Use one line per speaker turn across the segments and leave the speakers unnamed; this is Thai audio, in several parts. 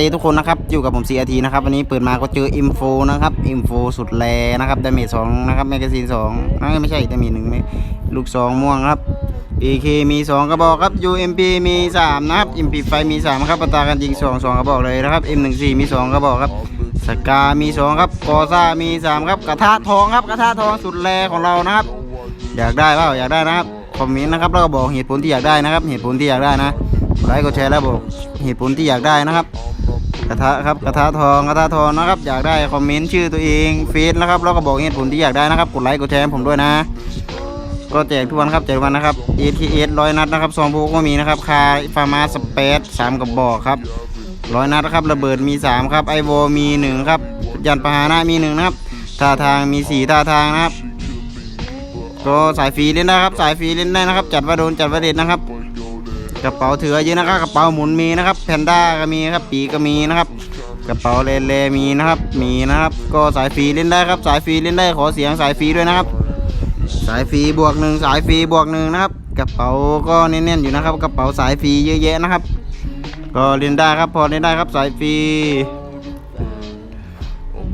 ดีทุกคนนะครับ อยู่กับผม CRT นะครับ วันนี้เปิดมาก็เจออิมโฟนะครับ อิมโฟสุดแรนะครับดาเมจสองนะครับแมกกาซีนสองไม่ใช่ดาเมจหนึ่งไม่ลูกซองม่วงครับ AK มี2กระบอกครับ UMP มี3นะครับ MP ไฟมี3ครับประตากันยิง2 2กระบอกเลยนะครับ M14 มี2กระบอกครับสกามี2ครับกอซ่ามี3ครับกระทะทองครับกระทะทองสุดแรของเรานะครับ อยากได้เปล่าอยากได้นะครับคอมเมนต์นะครับแล้วก็บอกเหตุผลที่อยากได้นะครับ เหตุผลที่อยากได้นะกดไลค์กดแชร์แล้วบอกเหตุผลที่อยากได้นะครับ กระทะครับกระทะทองกระทะทองนะครับอยากได้คอมเมนต์ชื่อตัวเองเฟซนะครับแล้วก็บอกเหตุผลที่อยากได้นะครับกดไลค์กดแชร์ผมด้วยนะ ก็แจกทุกวันครับแจกทุกวันนะครับ ATS ร้อยนัดนะครับซองโบก็มีนะครับคาฟาร์มาสเปซสามกระบอกครับร้อยนัดนะครับระเบิดมี 3 ครับไอโวมี1ครับยันปะหานะมี1นะครับท่าทางมี4ท่าทางนะครับก็สายฟรีเล่นได้ครับสายฟรีเล่นได้นะครับ จัดว่าโดนจัดว่าเด็ดนะครับ กระเป๋าถือเยอะนะครับ กระเป๋าหมุนมีนะครับ แพนด้าก็มีครับ ปีก็มีนะครับ กระเป๋าเลเลมีนะครับ มีนะครับ ก็สายฟรีเล่นได้ครับ สายฟรีเล่นได้ ขอเสียงสายฟรีด้วยนะครับ สายฟรีบวกหนึ่งสายฟรีบวกหนึ่งนะครับ กระเป๋าก็แน่นๆอยู่นะครับ กระเป๋าสายฟรีเยอะแยะนะครับ ก็เล่นได้ครับ พอเล่นได้ครับ สายฟรี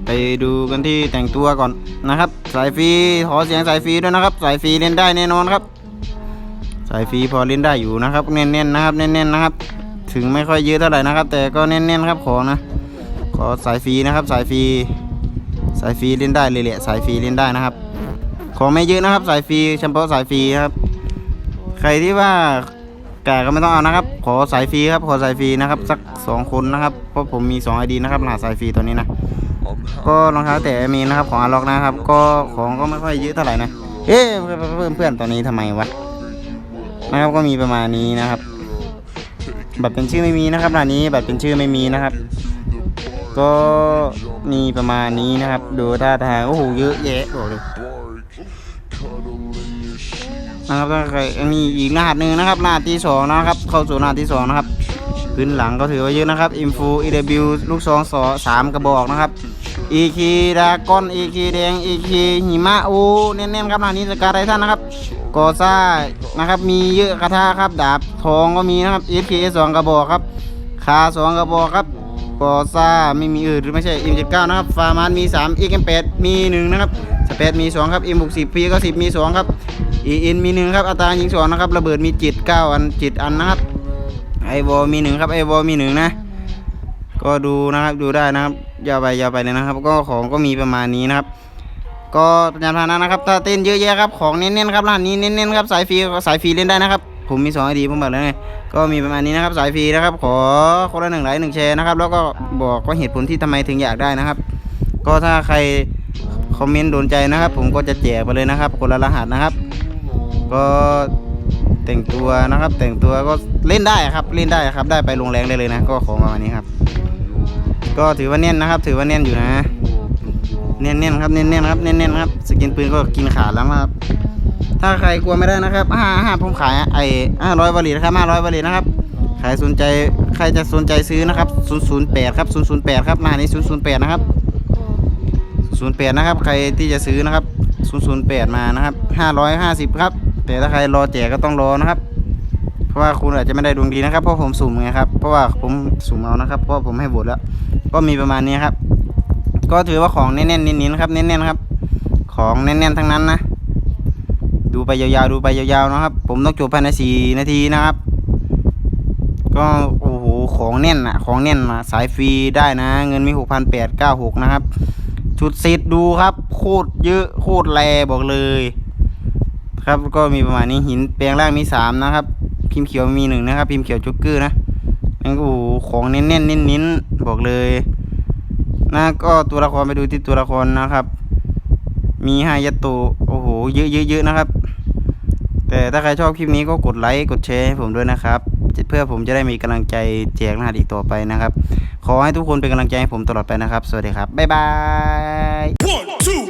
ไปดูกันที่แต่งตัวก่อนนะครับ สายฟรี ขอเสียงสายฟรีด้วยนะครับ สายฟรีเล่นได้แน่นอนครับ สายฟรีพอเล่นได้อยู่นะครับแน่นๆนะครับแน่นๆนะครับ ถึงไม่ค่อยเยอะเท่าไหร่นะครับ แต่ก็แน่นๆครับขอนะขอสายฟรีนะครับ สายฟรีสายฟรีเล่นได้เลยแหละสายฟรีเล่นได้นะครับ ของไม่เยอะนะครับ สายฟรีเฉพาะสายฟรีครับ ใครที่ว่าแก่ก็ไม่ต้องเอานะครับ ขอสายฟรีครับขอสายฟรีนะครับ สักสองคนนะครับเพราะผมมี2 ID นะครับรหัสสายฟรีตัวนี้นะก็รองเท้าแต่มีนะครับของอาล็อกนะครับ ก็ของก็ไม่ค่อยเยอะเท่าไหร่นะเอ๊ะเพื่อนเพื่อนตัวนี้ทำไมวะ นะครับก็มีประมาณนี้นะครับ บัตรเป็นชื่อไม่มีนะครับร้านนี้บัตรเป็นชื่อไม่มีนะครับ ก็มีประมาณนี้นะครับ ดูท่าทางโอ้โหเยอะแยะบอกเลยนะครับถ้าใครมีอีกรหัสหนึ่งนะครับรหัสที่สองนะครับ เข้าสู่รหัสที่สองนะครับพื้นหลังก็ถือว่าเยอะนะครับอินฟู EW ลูกซองสอสามกระบอกนะครับ EK ดาก้อน EK แดง EK หิมะโอเน้นๆครับรหัสนี้สกาไททันนะครับ กอซ่านะครับ มีเยอะกระทะครับ ดาบทองก็มีนะครับ SK สองกระบอกครับ คาสองกระบอกครับกอซ่าไม่มีอื่นหรือไม่ใช่ M79 นะครับฟาร์มานมี3 XM8 มี1นะครับสเปซมี2ครับ M60 P ก็10มี2ครับ EN มี1ครับอัตรายิง2นะครับระเบิดมีจิต9อันจิตอันนะครับไอวอลมี1ครับไอวอลมี1นะก็ดูนะครับดูได้นะครับยาวไปยาวไปเลยนะครับ ก็ของก็มีประมาณนี้นะครับ ก็ยานพาหนะนะครับถ้าเต้นเยอะแยะครับของเน้นๆครับร้านนี้เน้นๆครับสายฟรีสายฟรีเล่นได้นะครับผมมี2 ID ผมบอกแล้วไงก็มีประมาณนี้นะครับสายฟรีนะครับ ขอคนละหนึ่งไลค์หนึ่งแชร์นะครับแล้วก็บอกว่าเหตุผลที่ทำไมถึงอยากได้นะครับ ก็ถ้าใครคอมเมนต์โดนใจนะครับ ผมก็จะแจกไปเลยนะครับ คนละรหัสนะครับ ก็แต่งตัวนะครับ แต่งตัวก็เล่นได้ครับเล่นได้ครับ ได้ไปลงแรงได้เลยนะ ก็ของประมาณนี้ครับ ก็ถือว่าเน้นนะครับ ถือว่าเน้นอยู่นะ เน้นๆครับเน้นๆครับเน้นๆครับสกินปืนก็กินขาดแล้วครับ ถ้าใครกลัวไม่ได้นะครับห้าห้าผมขายไอ้ห้าร้อยวาลีนะครับห้าร้อยวาลีนะครับใครสนใจใครจะสนใจซื้อนะครับศูนย์ศูนย์แปดครับศูนย์ศูนย์แปดครับหน้านี้ศูนย์ศูนย์แปดนะครับศูนย์แปดนะครับใครที่จะซื้อนะครับศูนย์ศูนย์แปดมานะครับห้าร้อยห้าสิบครับ แต่ถ้าใครรอแจกก็ต้องรอนะครับ เพราะว่าคุณอาจจะไม่ได้ดวงดีนะครับเพราะผมสุ่มไงครับเพราะว่าผมสุ่มเอานะครับ เพราะผมให้โหวตแล้ว ก็มีประมาณนี้ครับ ก็ถือว่าของแน่นๆนินๆครับเน้นๆครับ ของแน่นๆทั้งนั้นนะ ดูไปยาวๆดูไปยาวๆนะครับ ผมต้องจบภายในสี่นาทีนะครับ ก็โอ้โหของแน่นอะของแน่นอะสายฟรีได้นะ เงินมีหกพันแปดเก้าหกนะครับชุดซตดูครับ โคตรเยอะโคตรแรบอกเลย ครับก็มีประมาณนี้หินแปลงร่างมีสามนะครับ พิมพ์เขียวมีหนึ่งนะครับ พิมพ์เขียวจ็กเกอร์นะนั่นก็โอ้โหของเน้นๆเน้นๆบอกเลย นะก็ตัวละครไปดูที่ตัวละครนะครับ มีฮายาโตโอ้โหเยอะๆๆนะครับ แต่ถ้าใครชอบคลิปนี้ก็กดไลค์กดแชร์ให้ผมด้วยนะครับเพื่อผมจะได้มีกำลังใจแจกรหัสอีกต่อไปนะครับ ขอให้ทุกคนเป็นกำลังใจให้ผมตลอดไปนะครับ สวัสดีครับ บ๊ายบาย
One, two,